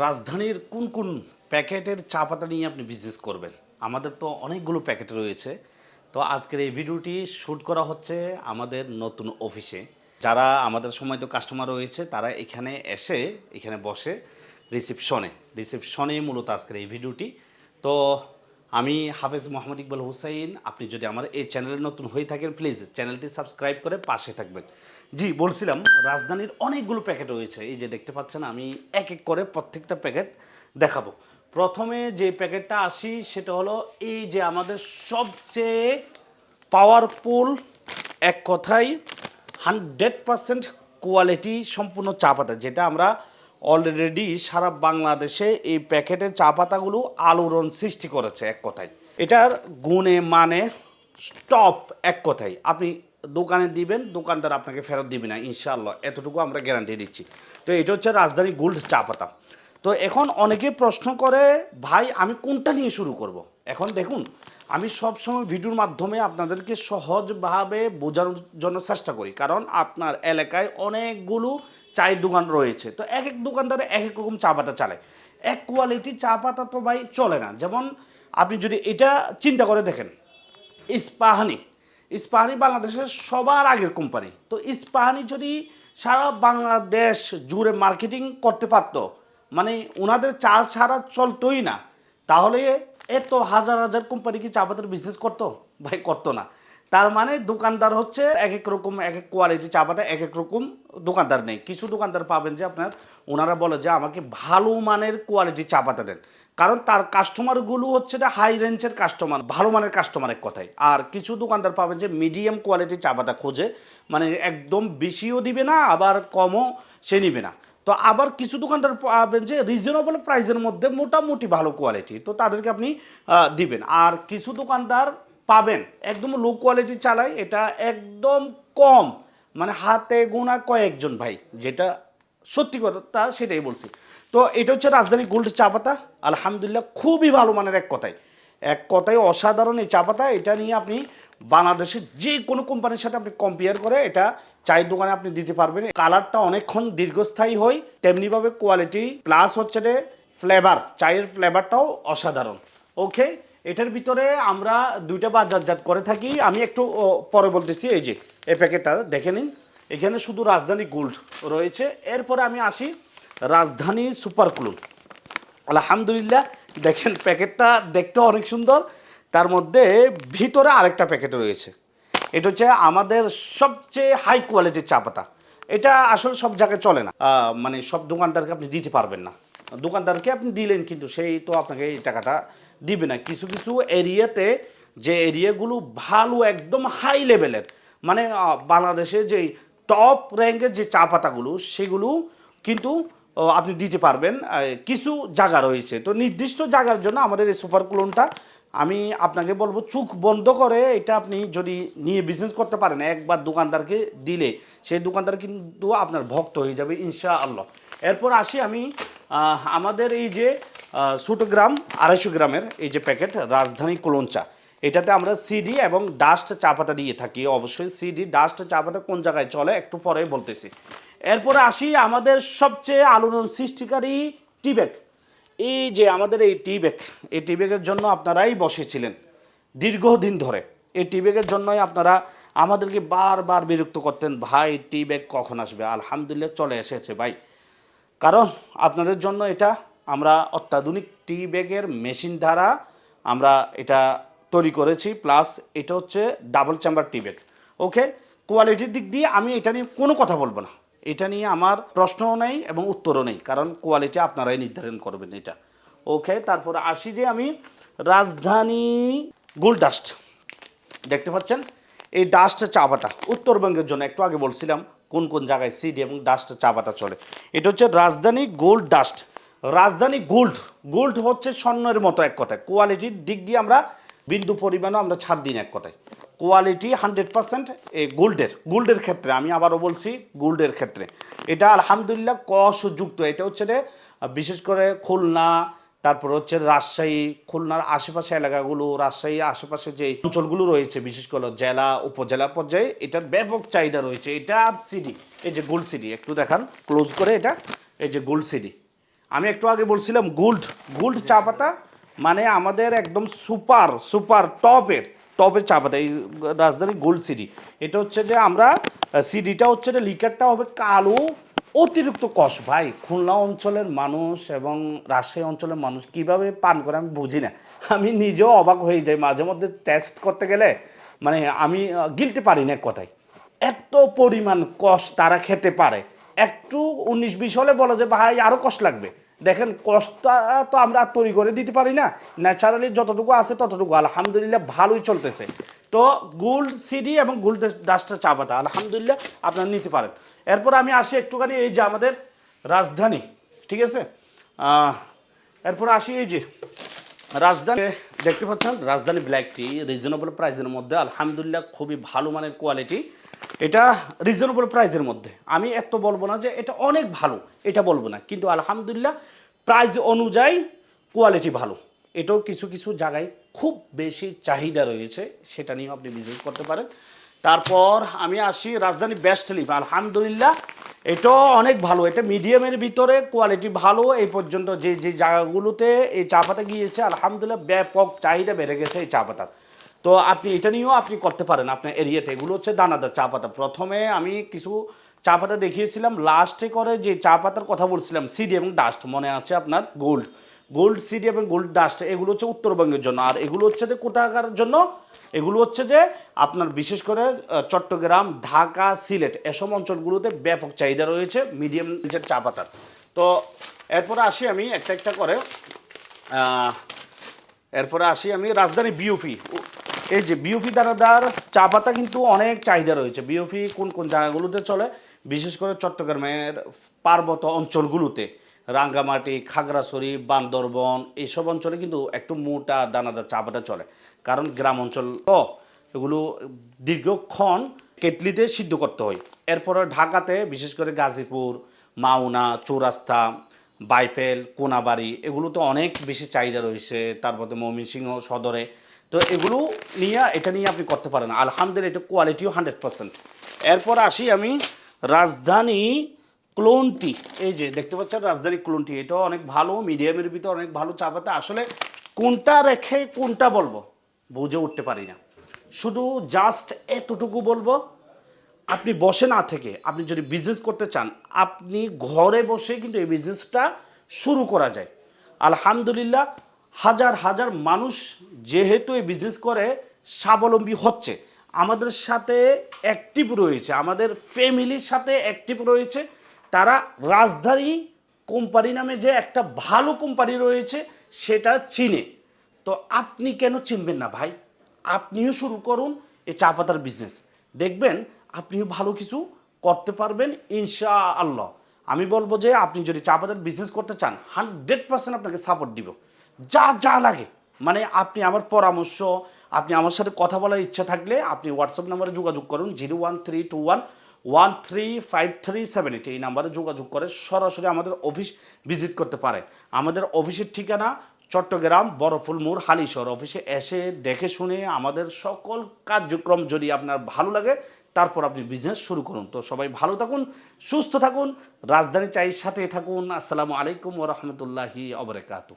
রাজধানীর কোন কোন প্যাকেটের চা পাতা নিয়ে আপনি বিজনেস করবেন? আমাদের তো অনেকগুলো প্যাকেট রয়েছে। তো আজকের এই ভিডিওটি শ্যুট করা হচ্ছে আমাদের নতুন অফিসে যারা আমাদের সময় তো কাস্টমার রয়েছে, তারা এখানে এসে, এখানে বসে রিসিপশনে রিসিপশনে মূলত আজকের এই ভিডিওটি। তো আমি হাফেজ মোহাম্মদ ইকবাল হুসাইন, আপনি যদি আমার এই চ্যানেলে নতুন হয়ে থাকেন প্লিজ চ্যানেলটি সাবস্ক্রাইব করে পাশে থাকবেন। জি, বলছিলাম, রাজধানীর অনেকগুলো প্যাকেট রয়েছে। এই যে দেখতে পাচ্ছেন, আমি এক এক করে প্রত্যেকটা প্যাকেট দেখাবো। প্রথমে যে প্যাকেটটা আসি, সেটা হলো এই যে আমাদের সবচেয়ে পাওয়ারফুল এক কথায় হান্ড্রেড পার্সেন্ট কোয়ালিটি সম্পূর্ণ চা পাতা, যেটা আমরা অলরেডি সারা বাংলাদেশে এই প্যাকেটের চা পাতাগুলো আলোড়ন সৃষ্টি করেছে, এক কথায়। এটার গুণে মানে স্টপ এক কথায়। আপনি দোকানে দিবেন, দোকানদার আপনাকে ফেরত দিবে না, ইনশাআল্লাহ। এতটুকু আমরা গ্যারান্টি দিচ্ছি। তো এটা হচ্ছে রাজধানী গোল্ড চা পাতা। তো এখন অনেকে প্রশ্ন করে, ভাই, আমি কোনটা নিয়ে শুরু করব। এখন দেখুন, আমি সবসময় ভিডিওর মাধ্যমে আপনাদেরকে সহজভাবে বোঝানোর জন্য চেষ্টা করি। কারণ আপনার এলাকায় অনেকগুলো চায়ের দোকান রয়েছে। তো এক এক দোকানদারে এক এক রকম চা পাতা চালায় এক কোয়ালিটির চা পাতা তো ভাই চলে না। যেমন আপনি যদি এটা চিন্তা করে দেখেন, ইস্পাহানি। ইস্পাহানি বাংলাদেশের সবার আগের কোম্পানি তো ইস্পাহানি যদি সারা বাংলাদেশ জুড়ে মার্কেটিং করতে পারত মানে ওনাদের চা ছাড়া চলতোই না, তাহলে এত হাজার হাজার কোম্পানি কি চা পাতার বিজনেস করতো? ভাই, করতো না। তার মানে দোকানদার হচ্ছে এক এক রকম এক এক কোয়ালিটি চা পাতা এক এক রকম দোকানদার নেই। কিছু দোকানদার পাবেন যে আপনার, ওনারা বলে যে আমাকে ভালো মানের কোয়ালিটি চা পাতা দেন। কারণ তার কাস্টমারগুলো হচ্ছে যে হাই রেঞ্জের কাস্টমার ভালো মানের কাস্টমার এক কথায়। আর কিছু দোকানদার পাবেন যে মিডিয়াম কোয়ালিটির চা পাতা খোঁজে মানে একদম বেশিও দিবে না, আবার কমও সে নিবে না। তো আবার কিছু দোকানদার পাবেন যে রিজনেবল প্রাইসের মধ্যে মোটামুটি ভালো কোয়ালিটি তো তাদেরকে আপনি দিবেন। আর কিছু দোকানদার পাবেন। একদম লো কোয়ালিটি চালায় এটা একদম কম। মানে হাতে গোনা কয়েকজন ভাই, যেটা সত্যি কথা সেটাই বলছি। তো এটা হচ্ছে রাজধানী গোল্ড চা পাতা। আলহামদুলিল্লাহ খুবই ভালো মানের এক কথায়। এক কথায় অসাধারণ এই চা পাতা। এটা নিয়ে আপনি বাংলাদেশের যে কোনো কোম্পানির সাথে আপনি কম্পেয়ার করে এটা চায়ের দোকানে আপনি দিতে পারবেন। কালারটা অনেকক্ষণ দীর্ঘস্থায়ী হয়, তেমনিভাবে কোয়ালিটি প্লাস হচ্ছে ফ্লেভার চায়ের ফ্লেভারটাও অসাধারণ। ওকে এটার ভিতরে আমরা দুইটা বাজারজাত করে থাকি। আমি একটু পরে বলতেছি, এই যে, এই প্যাকেটটা দেখে নিন। এখানে শুধু রাজধানী গোল্ড রয়েছে। এরপরে আমি আসি রাজধানী সুপার ক্লুন আলহামদুলিল্লাহ, দেখেন প্যাকেটটা দেখতে অনেক সুন্দর। তার মধ্যে ভিতরে আরেকটা প্যাকেট রয়েছে। এটা হচ্ছে আমাদের সবচেয়ে হাই কোয়ালিটির চা পাতা। এটা আসলে সব জায়গায় চলে না। মানে সব দোকানদারকে আপনি দিতে পারবেন না। দোকানদারকে আপনি দিলেন কিন্তু সেই তো আপনাকে এই টাকাটা দিবে না। কিছু কিছু এরিয়াতে যে এরিয়াগুলো ভালো, একদম হাই লেভেলের মানে বাংলাদেশে যে টপ র্যাঙ্কের যে চা পাতাগুলো, সেগুলো কিন্তু আপনি দিতে পারবেন। কিছু জায়গা রয়েছে। তো নির্দিষ্ট জায়গার জন্য আমাদের এই সুপার ক্লোনটা আমি আপনাকে বলব, চোখ বন্ধ করে এটা আপনি যদি নিয়ে বিজনেস করতে পারেন, একবার দোকানদারকে দিলে, সেই দোকানদার কিন্তু আপনার ভক্ত হয়ে যাবে ইনশা আল্লাহ এরপর আসি আমি আমাদের এই যে ছোটো গ্রাম, আড়াইশো গ্রামের এই যে প্যাকেট, রাজধানী কোলন চা এটাতে আমরা সিডি এবং ডাস্ট চা পাতা দিয়ে থাকি। অবশ্যই সিডি ডাস্ট চা পাতা কোন জায়গায় চলে, একটু পরে বলতেছি। এরপরে আসি আমাদের সবচেয়ে আলোড়ন সৃষ্টিকারী টিবেক। এই যে আমাদের এই টিবেক, এই টিবেকের জন্য আপনারাই বসেছিলেন দীর্ঘদিন ধরে। এই টিবেকের জন্যই আপনারা আমাদেরকে বারবার বিরক্ত করতেন, ভাই, টিবেক কখন আসবে? আলহামদুলিল্লাহ চলে এসেছে, ভাই। কারণ আপনাদের জন্য এটা আমরা অত্যাধুনিক টি ব্যাগের মেশিন দ্বারা আমরা এটা তৈরি করেছি, প্লাস এটা হচ্ছে double chamber tea bag okay? কোয়ালিটির দিক দিয়ে আমি এটা নিয়ে কোনো কথা বলব না। এটা নিয়ে আমার প্রশ্নও নেই এবং উত্তরও নেই, কারণ কোয়ালিটি আপনারাই নির্ধারণ করবেন এটা। ওকে? তারপরে আসি যে আমি রাজধানী গোল্ড ডাস্ট। দেখতে পাচ্ছেন? এই ডাস্ট চা পাতা উত্তরবঙ্গের জন্য একটু আগে বলছিলাম কোন কোন জায়গায় সিডি এবং ডাস্ট চা পাতা চলে। এটা হচ্ছে Rajdhani gold dust. Rajdhani gold. Gold হচ্ছে স্বর্ণের মতো এক কথায়। কোয়ালিটির দিক দিয়ে আমরা বিন্দু পরিমাণও আমরা ছাড় দিন এক কথায়। কোয়ালিটি হান্ড্রেড পার্সেন্ট এই গোল্ডের। গোল্ডের ক্ষেত্রে, আমি আবারও বলছি, গোল্ডের ক্ষেত্রে। এটা আলহামদুলিল্লাহ কষযুক্ত এটা হচ্ছে বিশেষ করে খুলনা তারপর হচ্ছে রাজশাহী, খুলনার আশেপাশে এলাকাগুলো, রাজশাহী আশেপাশে যে অঞ্চলগুলো রয়েছে, বিশেষ করে জেলা, উপজেলা পর্যায়ে, এটার ব্যাপক চাহিদা রয়েছে। এটা আর সিডি এই যে গোল্ড সিডি একটু দেখান ক্লোজ করে এটা, এই যে গোল্ড সিডি আমি একটু আগে বলছিলাম গোল্ড গোল্ড চা পাতা মানে আমাদের একদম সুপার সুপার টপের টপের চা পাতা, এই রাজধানী গোল্ড সিডি এটা হচ্ছে যে আমরা সিডিটা হচ্ছে লিকারটা হবে কালো অতিরিক্ত কষ ভাই, খুলনা অঞ্চলের মানুষ এবং রাজশাহী অঞ্চলের মানুষ কীভাবে পান করে আমি বুঝি না। আমি নিজেও অবাক হয়ে যাই মাঝে মধ্যে টেস্ট করতে গেলে। মানে আমি গিলতে পারি না কথায়। এত পরিমাণ কষ তারা খেতে পারে। একটু উনিশ বিশ হলে বলো যে, ভাই আরও কষ লাগবে। দেখেন, কষ্টটা তো আমরা তৈরি করে দিতে পারি না। ন্যাচারালি যতটুকু আছে ততটুকু। আলহামদুলিল্লাহ ভালোই চলতেছে। তো গোল্ড সিডি এবং গোল্ড ডাস্টার চা পাতা। আলহামদুলিল্লাহ আপনারা নিতে পারেন। এরপর আমি আসি একটুখানি এই যে আমাদের রাজধানী, ঠিক আছে? এরপর আসি এই যে রাজধানী, দেখতে পাচ্ছেন? রাজধানী ব্ল্যাক টি রিজনেবল প্রাইসের মধ্যে, আলহামদুলিল্লাহ খুবই ভালো মানের কোয়ালিটি এটা রিজনেবল প্রাইসের মধ্যে। আমি এত বলব না যে এটা অনেক ভালো, এটা বলব না। কিন্তু আলহামদুলিল্লাহ প্রাইস অনুযায়ী কোয়ালিটি ভালো। এটাও কিছু কিছু জায়গায় খুব বেশি চাহিদা রয়েছে, সেটা নিয়েও আপনি বিজনেস করতে পারেন। তারপর আমি আসি রাজধানী বেস্ট আলহামদুলিল্লাহ, এটাও অনেক ভালো। এটা মিডিয়ামের ভিতরে কোয়ালিটি ভালো, এই পর্যন্ত যে যে জায়গাগুলোতে এই চা পাতা গিয়েছে, আলহামদুলিল্লাহ ব্যাপক চাহিদা বেড়ে গেছে এই চা পাতার। তো আপনি এটা নিয়েও আপনি করতে পারেন আপনার এরিয়াতে। এগুলো হচ্ছে দানাদার চা পাতা। প্রথমে আমি কিছু চা পাতা দেখিয়েছিলাম লাস্টে করে যে চা পাতার কথা বলছিলাম সিডি এবং ডাস্ট মনে আছে আপনার? গোল্ড গোল্ড সিডি এবং গোল্ড ডাস্ট, এগুলো হচ্ছে উত্তরবঙ্গের জন্য। আর এগুলো হচ্ছে যে কোথাকার জন্য? এগুলো হচ্ছে যে আপনার বিশেষ করে চট্টগ্রাম, ঢাকা, সিলেট, এসব অঞ্চলগুলোতে ব্যাপক চাহিদা রয়েছে, মিডিয়াম চা পাতার। তো এরপরে আসি আমি একটা একটা করে এরপরে আসি আমি রাজধানী বিউপি এই যে বিউপি দানাদার চা পাতা কিন্তু অনেক চাহিদা রয়েছে। বিউপি কোন কোন জায়গাগুলোতে চলে? বিশেষ করে চট্টগ্রামের পার্বত্য অঞ্চলগুলোতে। রাঙ্গামাটি, খাগড়াছড়ি, বান্দরবন এইসব অঞ্চলে কিন্তু একটু মোটা দানাদার চা পাতা চলে। কারণ গ্রাম অঞ্চল তো এগুলো দীর্ঘক্ষণ কেটলিতে সিদ্ধ করতে হয়। এরপরে ঢাকাতে বিশেষ করে গাজীপুর, মাওনা, চৌরাস্তা, বাইফেল, কোনাবাড়ি এগুলো তো অনেক বেশি চাহিদা রয়েছে। তারপরে ময়মনসিংহ সদরে। তো এগুলো নিয়ে, এটা নিয়ে আপনি করতে পারেন। আলহামদুলিল্লাহ, এটা কোয়ালিটিও হান্ড্রেড পার্সেন্ট এরপর আসি আমি রাজধানী ক্লোনটি এই যে দেখতে পাচ্ছেন রাজধানী ক্লোনটি এটাও অনেক ভালো, মিডিয়ামের ভিতরে অনেক ভালো চা পাতা আসলে কোনটা রেখে কোনটা বলব? বুঝে উঠতে পারি না। শুধু জাস্ট এতটুকু বলব, আপনি বসে না থেকে, আপনি যদি বিজনেস করতে চান, আপনি ঘরে বসে কিন্তু এই বিজনেসটা শুরু করা যায়। আলহামদুলিল্লাহ, হাজার হাজার মানুষ যেহেতু এই বিজনেস করে, স্বাবলম্বী হচ্ছে। আমাদের সাথে অ্যাক্টিভ রয়েছে, আমাদের ফ্যামিলির সাথে অ্যাক্টিভ রয়েছে। তারা রাজধানী কোম্পানি নামে যে একটা ভালো কোম্পানি রয়েছে, সেটা চিনে। তো আপনি কেন চিনবেন না ভাই? আপনিও শুরু করুন এই চা পাতার বিজনেস দেখবেন আপনিও ভালো কিছু করতে পারবেন ইনশা আল্লাহ আমি বলব যে আপনি যদি চা পাতার বিজনেস করতে চান হান্ড্রেড পার্সেন্ট আপনাকে সাপোর্ট দিব। যা যা লাগে। মানে আপনি আমার পরামর্শ, আপনি আমার সাথে কথা বলার ইচ্ছা থাকলে আপনি হোয়াটসঅ্যাপ নাম্বারে যোগাযোগ করুন zero one three two one one three five three seven eight এই নাম্বারে যোগাযোগ করে সরাসরি আমাদের অফিস ভিজিট করতে পারেন। আমাদের অফিসের ঠিকানা চট্টগ্রাম বরফুল মোড় হালিশহর অফিসে এসে দেখে শুনে আমাদের সকল কার্যক্রম যদি আপনার ভালো লাগে, তারপর আপনি বিজনেস শুরু করুন। তো সবাই ভালো থাকুন, সুস্থ থাকুন, রাজধানী চাইর সাথে থাকুন। আসসালামু আলাইকুম ওরহমতুল্লাহি অবরাকাতু